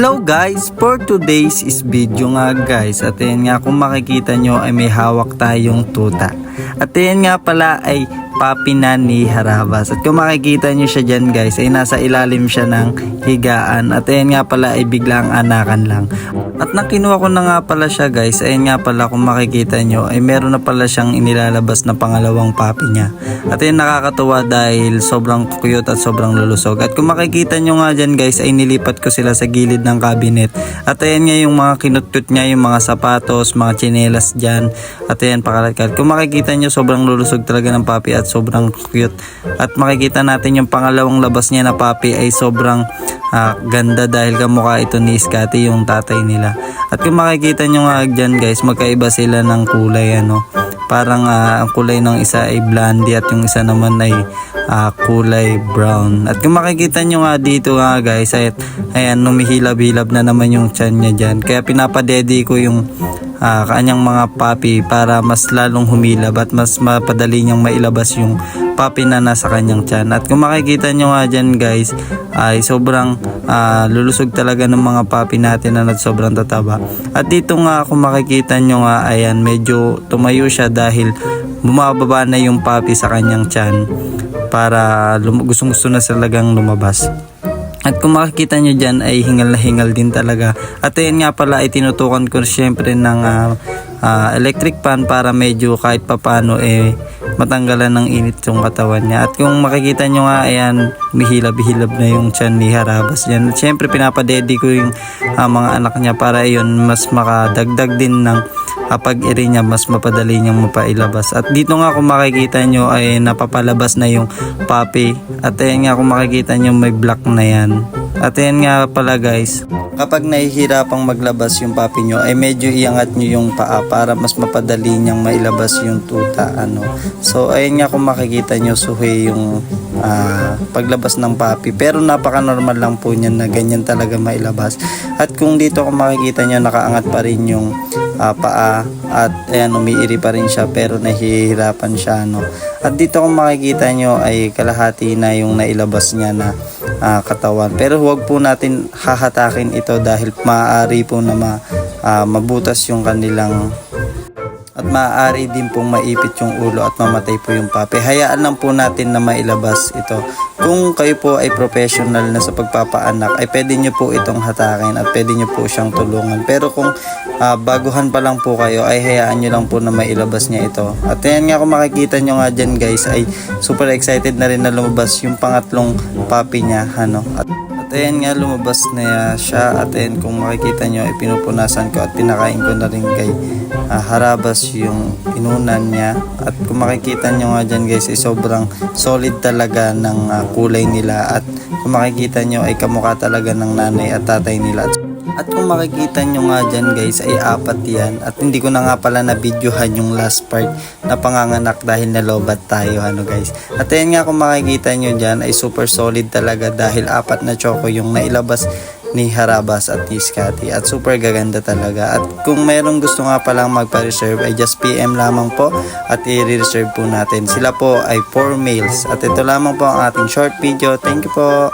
Hello guys, for today's is video nga guys. At ayan nga kung makikita nyo ay may hawak tayong tuta. At ayan nga pala ay papi na ni Harabas. At kung makikita nyo siya dyan guys ay nasa ilalim siya ng higaan. At ayan nga pala ay biglang anakan lang. At nang kinuha ko na nga pala siya guys. Ayan nga pala kung makikita nyo ay meron na pala siyang inilalabas na pangalawang papi niya. At ayan nakakatuwa dahil sobrang cute at sobrang lulusog. At kung makikita nyo nga dyan guys ay nilipat ko sila sa gilid ng cabinet. At ayan nga yung mga kinutut niya yung mga sapatos, mga tsinelas dyan. At ayan pakalat Kung makikita nyo sobrang lulusog talaga ng papi at sobrang cute At makikita natin yung pangalawang labas niya na papi ay sobrang ah, ganda dahil kamukha ito ni Scotty yung tatay nila At kung makikita nyo nga dyan guys magkaiba sila ng kulay ano Parang ah, ang kulay ng isa ay blondie at yung isa naman ay ah, kulay brown. At kung makikita nyo nga dito nga guys, ay, ayan, numihilab-hilab na naman yung chan niya dyan. Kaya pinapadedi ko yung ah, kanyang mga papi para mas lalong humilab at mas mapadali niyang mailabas yung papi na nasa kanyang tiyan. At kung makikita nyo nga dyan guys, ay sobrang ah, lulusog talaga ng mga papi natin na sobrang tataba. At dito nga kung makikita nyo nga, ayan, medyo tumayo siya dahil bumababa na yung papi sa kanyang tiyan para gustong gusto na talagang lumabas. At kung makikita nyo dyan ay hingal na hingal din talaga. At ayun nga pala ay tinutukan ko syempre ng ah, ah, electric fan para medyo kahit papano eh matanggalan ng init yung katawan niya. At kung makikita nyo nga ayan mihilab-hilab na yung tiyan ni Harabas dyan. At syempre pinapadedi ko yung ah, mga anak niya para yun mas makadagdag din ng kapag iri niya mas mapadali niyang mapailabas. At dito nga kung makikita nyo ay napapalabas na yung puppy. At ayan nga kung makikita nyo may black na yan. At ayan nga pala guys, kapag nahihirapang maglabas yung puppy nyo ay medyo iangat nyo yung paa para mas mapadali niyang mailabas yung tuta. Ano. So ayan nga kung makikita nyo suhi yung ah, paglabas ng puppy. Pero napaka-normal lang po niyan na ganyan talaga mailabas. At kung dito kung makikita nyo nakaangat pa rin yung ah, paa at ayan umiiri pa rin siya pero nahihirapan siya no. At dito kung makikita nyo ay kalahati na yung nailabas niya na ah, katawan. Pero huwag po natin hahatakin ito dahil maaari po na ma, ah, mabutas yung kanilang at maaari din pong maipit yung ulo at mamatay po yung pape. Hayaan lang po natin na mailabas ito. Kung kayo po ay professional na sa pagpapaanak, ay pwede nyo po itong hatakin at pwede nyo po siyang tulungan. Pero kung ah, baguhan pa lang po kayo, ay hayaan nyo lang po na mailabas niya ito. At yan nga kung makikita nyo nga dyan guys, ay super excited na rin na lumabas yung pangatlong papi niya. Ano? At at ayan nga lumabas na siya. At ayan kung makikita nyo ay pinupunasan ko at pinakain ko na rin kay ah, Harabas yung inunan niya. At kung makikita nyo nga dyan guys ay sobrang solid talaga ng ah, kulay nila. At kung makikita nyo ay kamukha talaga ng nanay at tatay nila at kung makikita nyo nga dyan guys ay apat yan. At hindi ko na nga pala na videohan yung last part na panganganak dahil nalobat tayo ano guys. At ayan nga kung makikita nyo dyan ay super solid talaga dahil apat na choco yung nailabas ni Harabas at ni Scotty. At super gaganda talaga. At kung mayroong gusto nga palang magpa-reserve ay just PM lamang po at i-reserve po natin. Sila po ay 4 males. At ito lamang po ang ating short video. Thank you po